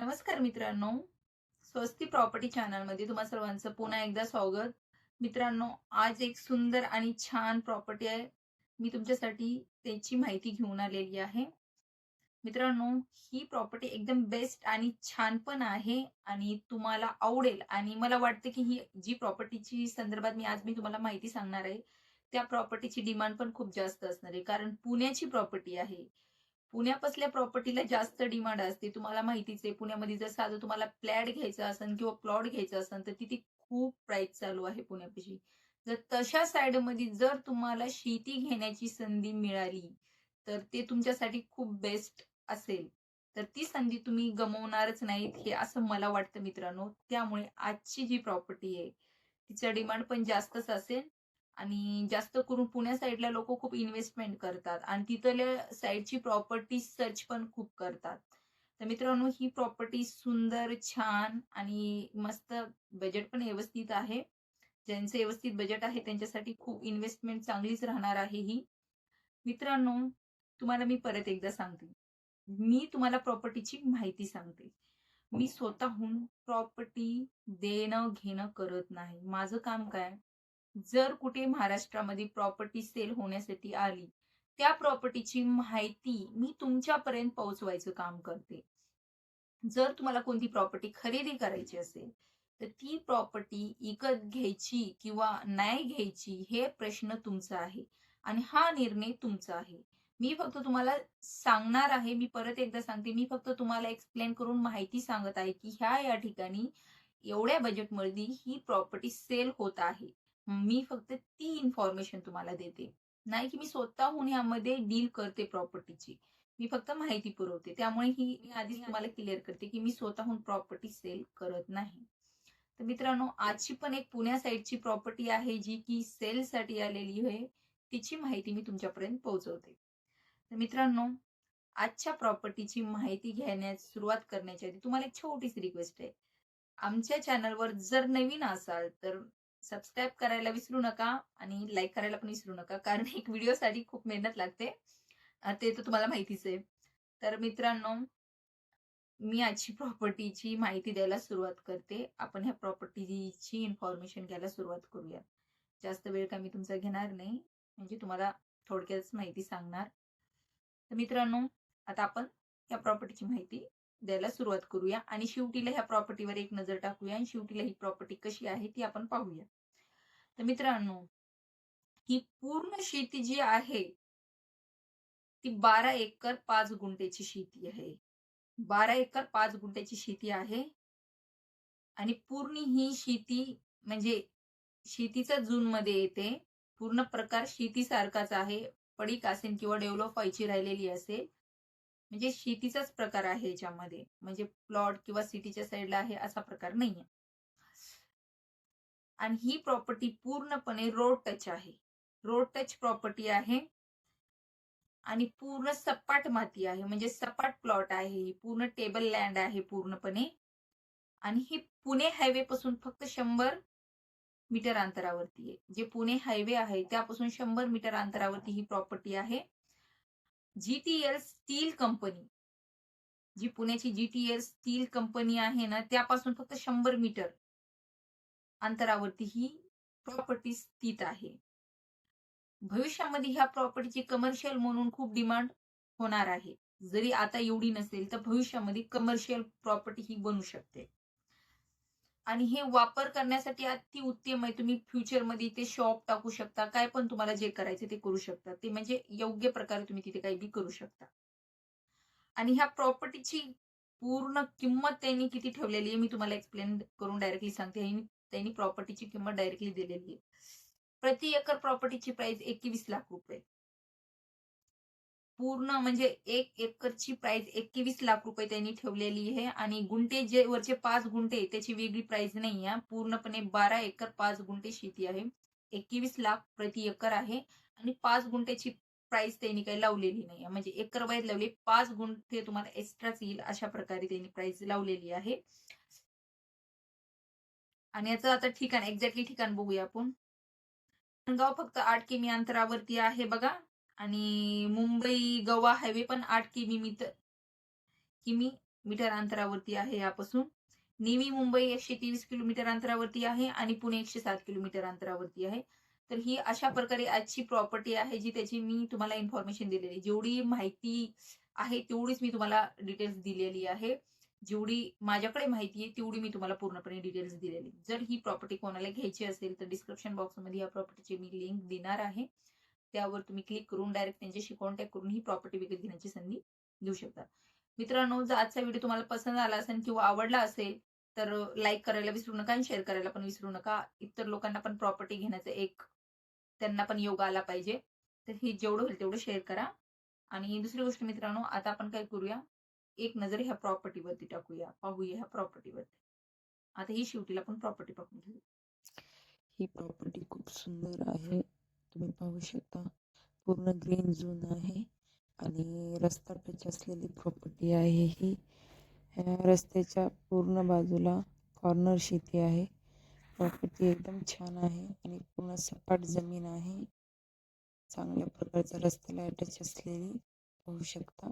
नमस्कार मित्रांनो. स्वस्ती प्रॉपर्टी चॅनलमध्ये तुम्हा सर्वांचं पुन्हा एकदा स्वागत. मित्रांनो आज एक सुंदर आणि छान प्रॉपर्टी आहे. मी तुमच्यासाठी त्याची माहिती घेऊन आलेली आहे. मित्रांनो ही प्रॉपर्टी एकदम बेस्ट आणि छान पण आहे आणि तुम्हाला आवडेल आणि मला वाटतं की ही जी प्रॉपर्टीची संदर्भात मी आज मी तुम्हाला माहिती सांगणार आहे त्या प्रॉपर्टीची डिमांड पण खूप जास्त असणार आहे. कारण पुण्याची प्रॉपर्टी आहे. पुण्यापासल्या प्रॉपर्टीला जास्त डिमांड असते. तुम्हाला माहितीच आहे पुण्यामध्ये जर साधं तुम्हाला फ्लॅट घ्यायचा असेल किंवा प्लॉट घ्यायचा असेल तर तिथे खूप प्राइस चालू आहे पुण्यापाशी. जर तशा साईडमध्ये जर तुम्हाला शेती घेण्याची संधी मिळाली तर ते तुमच्यासाठी खूप बेस्ट असेल. तर ती संधी तुम्ही गमवणारच नाहीत हे असं मला वाटतं मित्रांनो. त्यामुळे आजची जी प्रॉपर्टी आहे तिचं डिमांड पण जास्तच असेल. आणि जास्त करून पुण्या साईडला लोक खूप इन्व्हेस्टमेंट करतात. आणि तिथल्या साईडची प्रॉपर्टी सर्च पण खूप करतात. तर मित्रांनो ही प्रॉपर्टी सुंदर छान आणि मस्त बजेट पण व्यवस्थित आहे. ज्यांचं व्यवस्थित बजेट आहे त्यांच्यासाठी खूप इन्व्हेस्टमेंट चांगलीच राहणार आहे ही. मित्रांनो तुम्हाला मी परत एकदा सांगते. मी तुम्हाला प्रॉपर्टीची माहिती सांगते. मी स्वतःहून प्रॉपर्टी देणं घेणं करत नाही. माझं काम काय? जर कुठे महाराष्ट्रामध्ये प्रॉपर्टी सेल होण्यासाठी आली त्या प्रॉपर्टीची माहिती मी तुमच्यापर्यंत पोहोचवायचं काम करते. जर तुम्हाला कोणती प्रॉपर्टी खरेदी करायची असेल तर ती प्रॉपर्टी विकत घ्यायची किंवा नाही घ्यायची हे प्रश्न तुमचा आहे आणि हा निर्णय तुमचा आहे. मी फक्त तुम्हाला सांगणार आहे मी परत एकदा सांगते मी फक्त तुम्हाला एक्सप्लेन करून माहिती सांगत आहे की ह्या या ठिकाणी एवढ्या बजेटमध्ये ही प्रॉपर्टी सेल होत आहे. मी फक्त ती इन्फॉर्मेशन तुम्हाला देते. नाही की मी स्वतःहून यामध्ये डील करते प्रॉपर्टीची मी फक्त माहिती पुरवते. त्यामुळे ही मी आधीच तुम्हाला क्लिअर करते की मी स्वतःहून प्रॉपर्टी सेल करत नाही. तर मित्रांनो आजची पण एक पुण्या साईडची प्रॉपर्टी आहे जी की सेलसाठी आलेली आहे. तिची माहिती मी तुमच्यापर्यंत पोहोचवते. तर मित्रांनो आजच्या प्रॉपर्टीची माहिती घेण्यास सुरुवात करण्याच्या आधी तुम्हाला एक छोटीशी रिक्वेस्ट आहे. आमच्या चॅनलवर जर नवीन असाल तर सबस्क्राईब करायला विसरू नका आणि लाईक करायला पण विसरू नका कारण एक व्हिडिओसाठी खूप मेहनत लागते. ते तर तुम्हाला माहितीच आहे. तर मित्रांनो मी आजची प्रॉपर्टीची माहिती द्यायला सुरुवात करते. आपण ह्या प्रॉपर्टीची इन्फॉर्मेशन घ्यायला सुरुवात करूया. जास्त वेळ का मी तुमचा घेणार नाही म्हणजे तुम्हाला थोडक्यात माहिती सांगणार. तर मित्रांनो आता आपण या प्रॉपर्टीची माहिती द्यायला सुरुवात करूया. आणि शेवटीला ह्या प्रॉपर्टीवर एक नजर टाकूया आणि शेवटीला ही प्रॉपर्टी कशी आहे ती आपण पाहूया. तर मित्रांनो ही पूर्ण शेती जी आहे ती बारा एकर पाच गुंठ्याची शेती आहे. बारा एकर पाच गुंठ्याची शेती आहे. आणि पूर्ण ही शेती म्हणजे शेतीचा जून मध्ये येते. पूर्ण प्रकार शेतीसारखाच आहे. पडीक असेल किंवा डेव्हलप व्हायची राहिलेली असेल म्हणजे शेतीचाच प्रकार आहे याच्यामध्ये. म्हणजे प्लॉट किंवा सिटीच्या साईडला आहे असा प्रकार नाहीये. आणि ही प्रॉपर्टी पूर्णपणे रोड टच आहे. रोड टच प्रॉपर्टी आहे. आणि पूर्ण सपाट माती आहे. म्हणजे सपाट प्लॉट आहे. ही पूर्ण टेबल लँड आहे पूर्णपणे. आणि ही पुणे हायवे पासून फक्त शंभर मीटर अंतरावरती आहे. जे पुणे हायवे आहे त्यापासून शंभर मीटर अंतरावरती ही प्रॉपर्टी आहे. जीटीएल स्टील कंपनी जी पुण्याची जीटीएल स्टील कंपनी आहे ना त्यापासून फक्त शंभर मीटर अंतरावरती ही प्रॉपर्टी स्थित आहे. भविष्यामध्ये ह्या प्रॉपर्टीची कमर्शियल म्हणून खूप डिमांड होणार आहे. जरी आता एवढी नसेल तर भविष्यामध्ये कमर्शियल प्रॉपर्टी ही बनू शकते. आणि हे वापर करण्यासाठी अति उत्तम आहे. तुम्ही फ्युचरमध्ये इथे शॉप टाकू शकता. काय पण तुम्हाला जे करायचे ते करू शकता. ते म्हणजे योग्य प्रकारे तुम्ही तिथे काही बी करू शकता. आणि ह्या प्रॉपर्टीची पूर्ण किंमत त्यांनी किती ठेवलेली आहे मी तुम्हाला एक्सप्लेन करून डायरेक्टली सांगते. त्यांनी प्रॉपर्टीची किंमत डायरेक्टली दिलेली आहे. प्रति एकर प्रॉपर्टीची प्राइस एकवीस लाख रुपये. पूर्ण म्हणजे एक एकरची प्राइस एकवीस लाख रुपये त्यांनी ठेवलेली आहे. आणि गुंटे जे वरचे पाच गुंटे त्याची वेगळी प्राइस नाही आहे. पूर्णपणे बारा एकर पाच गुंटे शेती आहे. एकवीस लाख प्रति एकर आहे. आणि पाच गुंठ्याची प्राइस त्यांनी काही लावलेली नाही म्हणजे एकर वाईज लावली पाच गुंठे तुम्हाला एक्स्ट्राच येईल अशा प्रकारे त्यांनी प्राइस लावलेली आहे. आणि याचं आता ठिकाण एक्झॅक्टली ठिकाण बघूया आपण. गाव फक्त आठ किमी अंतरावरती आहे बघा. आणि मुंबई गोवा हायवे पण आठ किमी मीटर किमी मीटर अंतरावरती आहे यापासून. नेवी मुंबई एकशे तेवीस किलोमीटर अंतरावरती आहे आणि पुणे एकशे सात किलोमीटर अंतरावरती आहे. तर ही अशा प्रकारे आजची प्रॉपर्टी आहे जी त्याची मी तुम्हाला इन्फॉर्मेशन दिलेली जेवढी माहिती आहे तेवढीच मी तुम्हाला डिटेल्स दिलेली आहे. जेवढी माझ्याकडे माहिती आहे तेवढी मी तुम्हाला पूर्णपणे डिटेल्स दिलेली जर ही प्रॉपर्टी कोणाला घ्यायची असेल तर डिस्क्रिप्शन बॉक्समध्ये या प्रॉपर्टीची मी लिंक देणार आहे. त्यावर तुम्ही क्लिक करून डायरेक्ट त्यांच्याशी कॉन्टॅक्ट करून ही प्रॉपर्टी विकत घेण्याची संधी घेऊ शकता. मित्रांनो जर आजचा व्हिडिओ तुम्हाला पसंत आला असेल किंवा आवडला असेल तर लाईक करायला विसरू नका आणि शेअर करायला पण विसरू नका. इतर लोकांना पण प्रॉपर्टी घेण्याचा एक त्यांना पण योग आला पाहिजे. तर हे जेवढं होईल तेवढं शेअर करा. आणि दुसरी गोष्ट मित्रांनो आता आपण काय करूया? एक नजर ह्या प्रॉपर्टीवरती टाकूया. पाहूया ह्या प्रॉपर्टीवरती आता ही शेवटीला पण प्रॉपर्टी पाहून घेऊ. ही प्रॉपर्टी खूप सुंदर आहे. तुम्ही पाहू शकता. पूर्ण ग्रीन झोन आहे आणि रस्ता टच असलेली प्रॉपर्टी आहे ही. रस्त्याच्या पूर्ण बाजूला कॉर्नर शेती आहे. प्रॉपर्टी एकदम छान आहे आणि पूर्ण सपाट जमीन आहे. चांगल्या प्रकारचा रस्त्याला अटॅच असलेली पाहू शकता.